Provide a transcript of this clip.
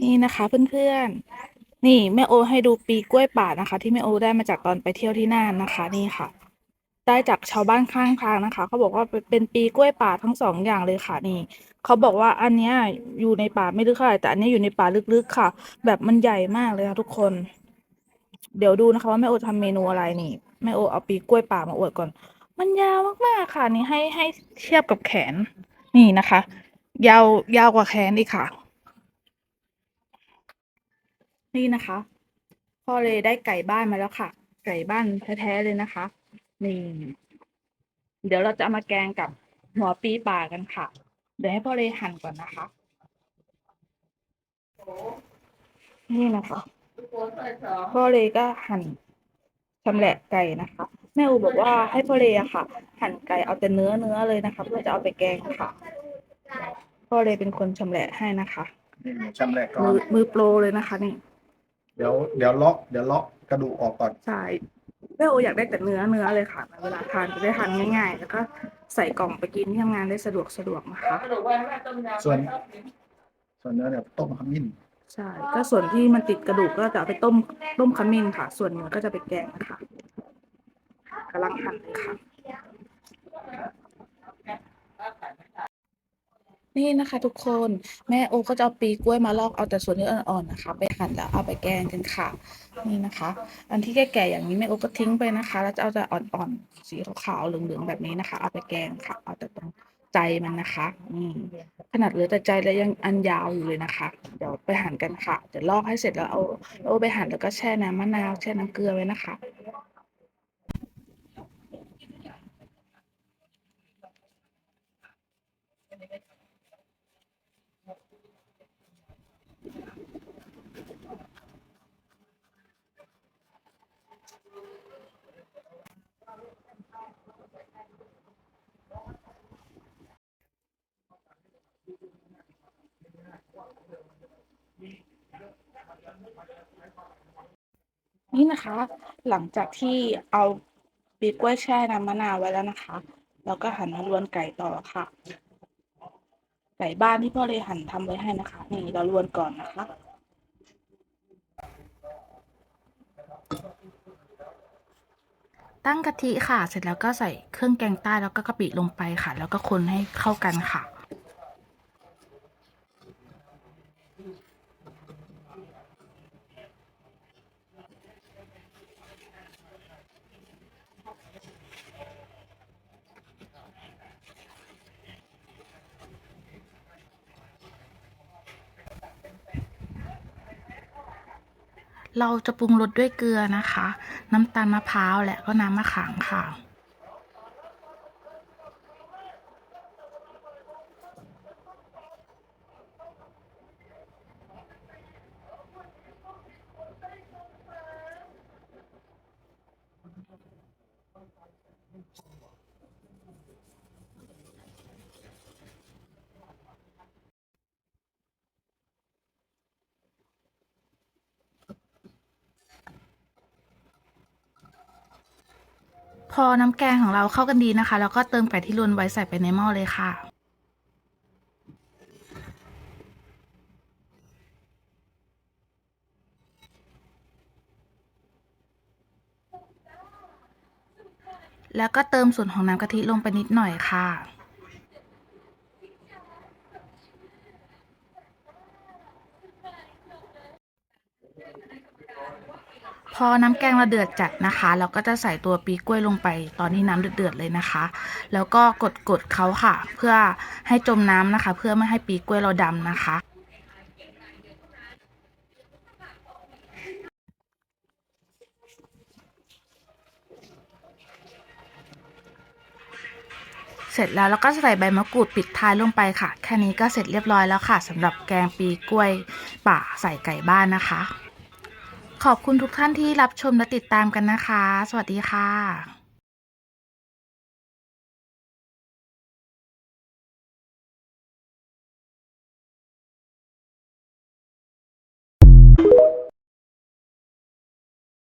นี่นะคะเพื่อนๆ นี่แม่โอให้ดูปีกล้วยป่านะคะ ที่แม่โอได้มาจากตอนไปเที่ยวที่น่านนะคะ นี่ค่ะ ได้จากชาวบ้านข้างทางนะคะเขาบอกว่าเป็นปีกล้วยป่าทั้งสองอย่างเลยค่ะนี่เขาบอกว่าอันเนี้ยอยู่ในป่าไม่ลึกเท่าไหร่แต่อันนี้อยู่ในป่าลึกๆค่ะ แบบมันใหญ่มากเลยค่ะทุกคน เดี๋ยวดูนะคะว่าแม่โอทำเมนูอะไรนี่แม่โอเอาปีกล้วยป่ามาอวดก่อน มันยาวมากๆค่ะนี่ให้ให้เทียบกับแขน นี่นะคะ ยาวยาวกว่าแขนอีกค่ะ นี่นะคะพ่อเลยได้ไก่บ้านมาแล้วค่ะ ไก่บ้านแท้ๆเลยนะคะ นี่ เดี๋ยวเราจะเอามาแกงกับหัวปีป่ากันค่ะ เดี๋ยวให้พ่อเลยหั่นก่อนนะคะนี่นะคะพ่อเลยก็หั่นชำแหละไก่นะคะ แม่อูบอกว่าให้พ่อเลยอะค่ะ หั่นไก่เอาแต่เนื้อเนื้อเลยนะคะเพื่อจะเอาไปแกงค่ะ พ่อเลยเป็นคนชำแหละให้นะคะนี่ชำแหละก่อมือนมือโปรเลยนะคะนี่ เดี๋ยวเดี๋ยวเลาะเดี๋ยวเลาะกระดูกออกก่อน ใช่แม่โออยากได้แต่เนื้อเนื้อเลยค่ะเวลาทานจะได้ทานง่ายๆ แล้วก็ใส่กล่องไปกินที่ทำงานได้สะดวกสะดวกนะคะ ส่วน ส่วนเนื้อเนี่ยต้มขมิ้นใช่ ก็ส่วนที่มันติดกระดูกก็จะเอาไปต้มต้มขมิ้นค่ะ ส่วนเนื้อก็จะไปแกงนะคะกำลังหั่นเลยค่ะ นี่นะคะทุกคนแม่โอก็จะเอาปีกล้วยมาลอกเอาแต่ส่วนที่อ่อนๆนะคะ ไปหั่นแล้วเอาไปแกงกันค่ะ นี่นะคะ อันที่แก่ๆอย่างนี้แม่โอก็ทิ้งไปนะคะ แล้วจะเอาแต่อ่อนๆสีขาวๆเหลืองๆแบบนี้นะคะ เอาไปแกงค่ะ เอาแต่ตรงใจมันนะคะนี่ขนาดเหลือแต่ใจแล้วยังอันยาวอยู่เลยนะคะ เดี๋ยวไปหั่นกันค่ะเดี๋ยวลอกให้เสร็จแล้วเอาเอาไปหั่นแล้วก็แช่น้ำมะนาวแช่น้ำเกลือไว้นะคะ นี่นะคะ หลังจากที่เอาปีกล้วยแช่น้ำมะนาวไว้แล้วนะคะแล้วก็หั่นมาลวนไก่ต่อค่ะ ไก่บ้านที่พ่อเลยหั่นทำไว้ให้นะคะ นี่เราลวนก่อนนะคะ ตั้งกะทิค่ะ เสร็จแล้วก็ใส่เครื่องแกงใต้แล้วก็กะปิลงไปค่ะ แล้วก็คนให้เข้ากันค่ะ เราจะปรุงรสด้วยเกลือนะคะ น้ำตาลมะพร้าวและก็น้ำมะขามค่ะ พอน้ำแกงของเราเข้ากันดีนะคะ แล้วก็เติมไก่ที่ลวนไว้ใส่ไปในหม้อเลยค่ะ แล้วก็เติมส่วนของน้ำกะทิลงไปนิดหน่อยค่ะ พ อน้ำแกงเราเดือดจัดนะคะ เราก็จะใส่ตัวปีกล้วยลงไป ตอนที่น้ำเดือดๆเลยนะคะ แล้วก็กดกดๆเขาค่ะ เพื่อให้จมน้ำนะคะ เพื่อไม่ให้ปีกล้วยเราดำนะคะเสร็จแล้วเราก็ใส่ใบมะกรูดปิดท้ายลงไปค่ะ แค่นี้ก็เสร็จเรียบร้อยแล้วค่ะสำหรับแกงปีกล้วยป่าใส่ไก่บ้านนะคะ ขอบคุณทุกท่านที่รับชมและติดตามกันนะคะ สวัสดีค่ะ